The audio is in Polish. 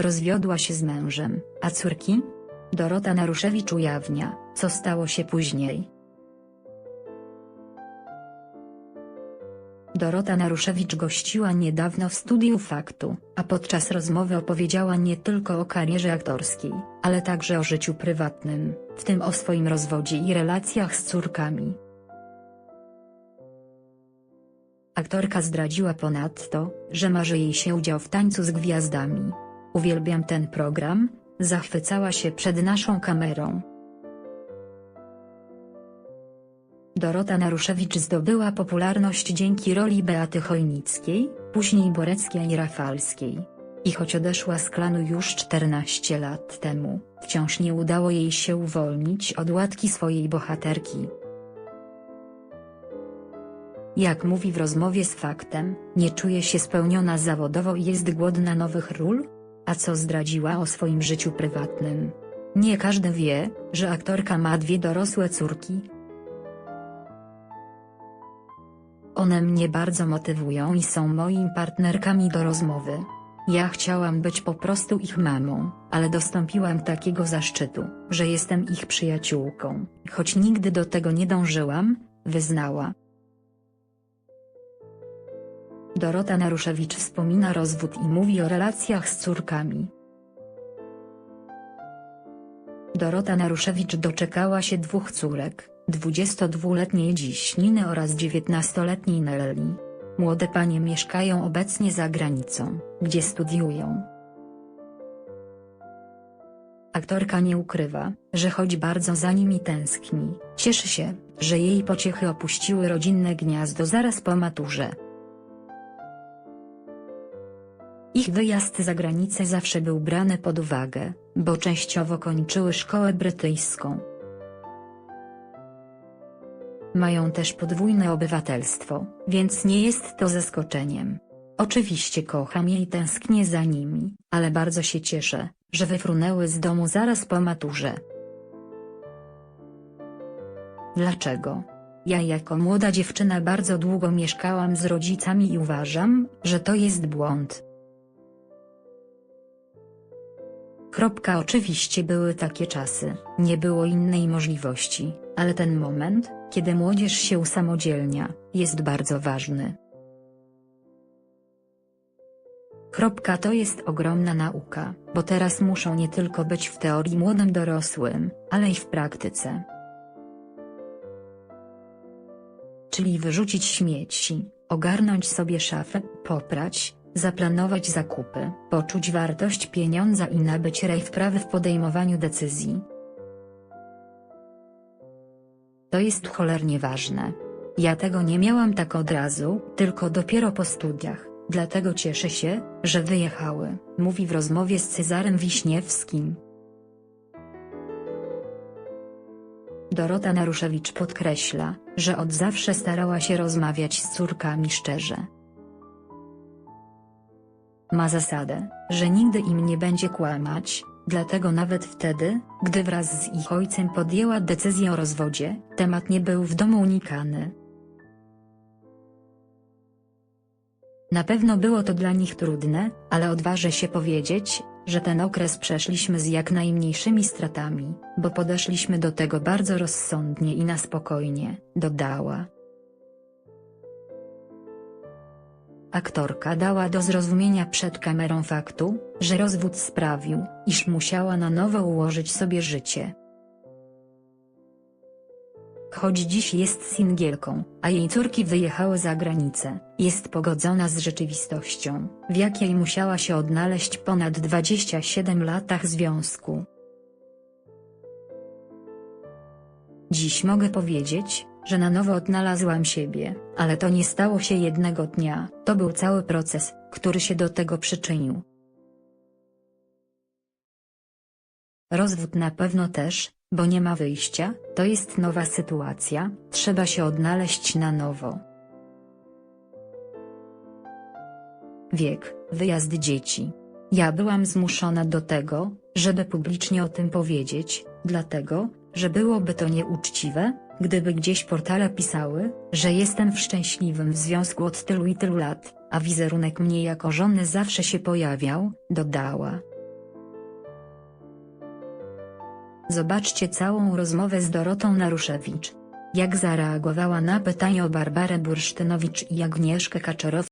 Rozwiodła się z mężem, a córki? Dorota Naruszewicz ujawnia, co stało się później. Dorota Naruszewicz gościła niedawno w studiu Faktu, a podczas rozmowy opowiedziała nie tylko o karierze aktorskiej, ale także o życiu prywatnym, w tym o swoim rozwodzie i relacjach z córkami. Aktorka zdradziła ponadto, że marzy jej się udział w tańcu z gwiazdami. Uwielbiam ten program, zachwycała się przed naszą kamerą. Dorota Naruszewicz zdobyła popularność dzięki roli Beaty Chojnickiej, później Boreckiej i Rafalskiej. I choć odeszła z klanu już 14 lat temu, wciąż nie udało jej się uwolnić od łatki swojej bohaterki. Jak mówi w rozmowie z faktem, nie czuje się spełniona zawodowo i jest głodna nowych ról? A co zdradziła o swoim życiu prywatnym? Nie każdy wie, że aktorka ma dwie dorosłe córki. One mnie bardzo motywują i są moimi partnerkami do rozmowy. Ja chciałam być po prostu ich mamą, ale dostąpiłam takiego zaszczytu, że jestem ich przyjaciółką, choć nigdy do tego nie dążyłam, wyznała. Dorota Naruszewicz wspomina rozwód i mówi o relacjach z córkami. Dorota Naruszewicz doczekała się dwóch córek, 22-letniej dziś Niny oraz 19-letniej Nelly. Młode panie mieszkają obecnie za granicą, gdzie studiują. Aktorka nie ukrywa, że choć bardzo za nimi tęskni, cieszy się, że jej pociechy opuściły rodzinne gniazdo zaraz po maturze. Ich wyjazd za granicę zawsze był brany pod uwagę, bo częściowo kończyły szkołę brytyjską. Mają też podwójne obywatelstwo, więc nie jest to zaskoczeniem. Oczywiście kocham i tęsknię za nimi, ale bardzo się cieszę, że wyfrunęły z domu zaraz po maturze. Dlaczego? Ja jako młoda dziewczyna bardzo długo mieszkałam z rodzicami i uważam, że to jest błąd. Kropka oczywiście były takie czasy, nie było innej możliwości, ale ten moment, kiedy młodzież się usamodzielnia, jest bardzo ważny. Kropka to jest ogromna nauka, bo teraz muszą nie tylko być w teorii młodym dorosłym, ale i w praktyce. Czyli wyrzucić śmieci, ogarnąć sobie szafę, poprać, zaplanować zakupy, poczuć wartość pieniądza i nabyć rej wprawy w podejmowaniu decyzji. To jest cholernie ważne. Ja tego nie miałam tak od razu, tylko dopiero po studiach, dlatego cieszę się, że wyjechały, mówi w rozmowie z Cezarem Wiśniewskim. Dorota Naruszewicz podkreśla, że od zawsze starała się rozmawiać z córkami szczerze. Ma zasadę, że nigdy im nie będzie kłamać, dlatego nawet wtedy, gdy wraz z ich ojcem podjęła decyzję o rozwodzie, temat nie był w domu unikany. Na pewno było to dla nich trudne, ale odważę się powiedzieć, że ten okres przeszliśmy z jak najmniejszymi stratami, bo podeszliśmy do tego bardzo rozsądnie i na spokojnie, dodała. Aktorka dała do zrozumienia przed kamerą faktu, że rozwód sprawił, iż musiała na nowo ułożyć sobie życie. Choć dziś jest singielką, a jej córki wyjechały za granicę, jest pogodzona z rzeczywistością, w jakiej musiała się odnaleźć ponad 27 latach związku. Dziś mogę powiedzieć, że na nowo odnalazłam siebie, ale to nie stało się jednego dnia, to był cały proces, który się do tego przyczynił. Rozwód na pewno też, bo nie ma wyjścia, to jest nowa sytuacja, trzeba się odnaleźć na nowo. Wiek, wyjazd dzieci. Ja byłam zmuszona do tego, żeby publicznie o tym powiedzieć, dlatego, że byłoby to nieuczciwe, Gdyby gdzieś portale pisały, że jestem w szczęśliwym związku od tylu i tylu lat, a wizerunek mnie jako żony zawsze się pojawiał, dodała. Zobaczcie całą rozmowę z Dorotą Naruszewicz. Jak zareagowała na pytanie o Barbarę Bursztynowicz i Agnieszkę Kaczorowską.